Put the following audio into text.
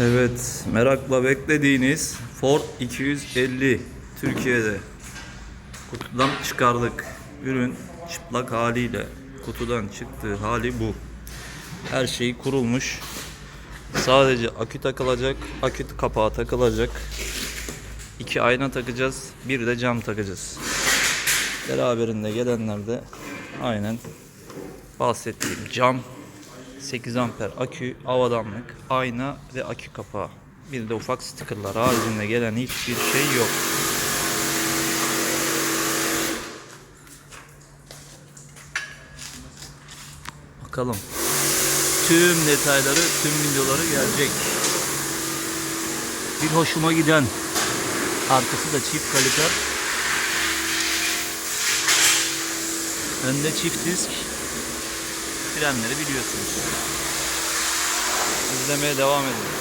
Evet, merakla beklediğiniz Ford 250 Türkiye'de kutudan çıkardık. Ürün çıplak haliyle kutudan çıktığı hali bu. Her şey kurulmuş. Sadece akü takılacak, akü kapağı takılacak. İki ayna takacağız, bir de cam takacağız. Beraberinde gelenler de aynen bahsettiğim cam 8 amper akü, avadanlık, ayna ve akü kapağı. Bir de ufak stickerlar haricinde gelen hiçbir şey yok. Bakalım. Tüm detayları, tüm videoları gelecek. Bir hoşuma giden arkası da çift kaliper. Önde çift disk. Frenleri biliyorsunuz. İzlemeye devam edin.